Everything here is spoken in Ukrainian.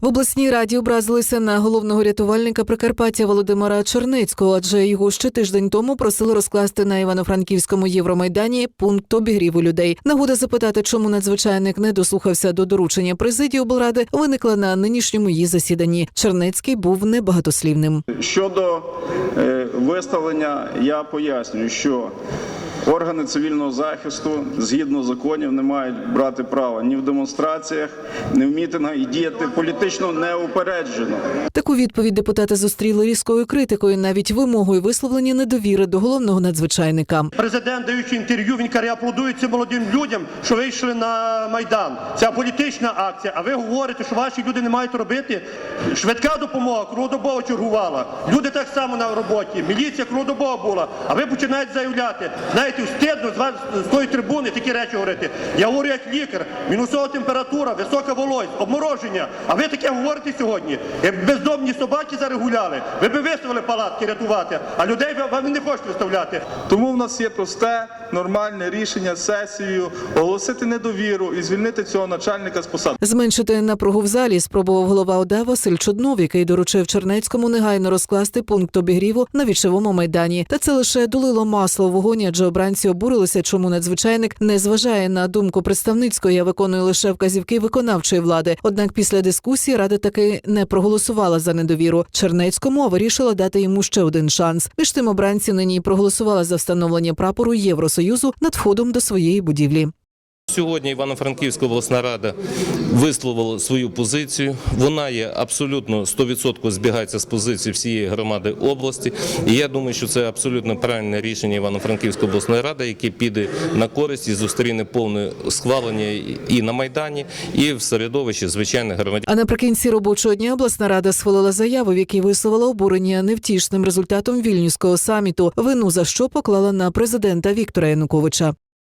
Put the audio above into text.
В обласній раді образилися на головного рятувальника Прикарпаття Володимира Чернецького, адже його ще тиждень тому просили розкласти на Івано-Франківському Євромайдані пункт обігріву людей. Нагода запитати, чому надзвичайник не дослухався до доручення президії облради, виникла на нинішньому її засіданні. Чернецький був небагатослівним. Щодо е, виставлення, я пояснюю, що органи цивільного захисту згідно законів не мають брати права ні в демонстраціях, ні в мітингах і діяти політично неупереджено. Таку відповідь депутати зустріли різкою критикою, навіть вимогою висловлення недовіри до головного надзвичайника. Президент, даючи інтерв'ю, він каже, аплодує цим молодим людям, що вийшли на майдан. Це політична акція. А ви говорите, що ваші люди не мають робити. Швидка допомога круглодобово чергувала. Люди так само на роботі. Міліція круглодобово була. А ви починаєте заявляти. Знаєте, встидно з тої трибуни такі речі говорити. Я говорю як лікар, мінусова температура, висока вологість, обмороження. А ви таке говорите сьогодні. Як бездомні собаки зарегуляли, ви б виставили палатки рятувати, а людей ви не хочете виставляти. Тому в нас є просте нормальне рішення сесією оголосити недовіру і звільнити цього начальника з посади. Зменшити напругу в залі спробував голова ОДА Василь Чуднов, який доручив Чернецькому негайно розкласти пункт обігріву на вічовому майдані. Та це лише долило масло в вогонь, адже обранці обурилися, чому надзвичайник не зважає на думку представницької, а виконує лише вказівки виконавчої влади. Однак після дискусії рада таки не проголосувала за недовіру Чернецькому, а вирішила дати йому ще один шанс. Між тим обранці нині проголосувала за встановлення прапору Євросоюзу над входом до своєї будівлі. Сьогодні Івано-Франківська обласна рада висловила свою позицію. Вона є абсолютно 100% збігається з позиції всієї громади області. І я думаю, що це абсолютно правильне рішення Івано-Франківської обласної ради, яке піде на користь і зустріне повне схвалення і на майдані, і в середовищі звичайних громадян. А наприкінці робочого дня обласна рада схвалила заяву, в якій висловила обурення невтішним результатом вільнюського саміту, вину за що поклала на президента Віктора Януковича.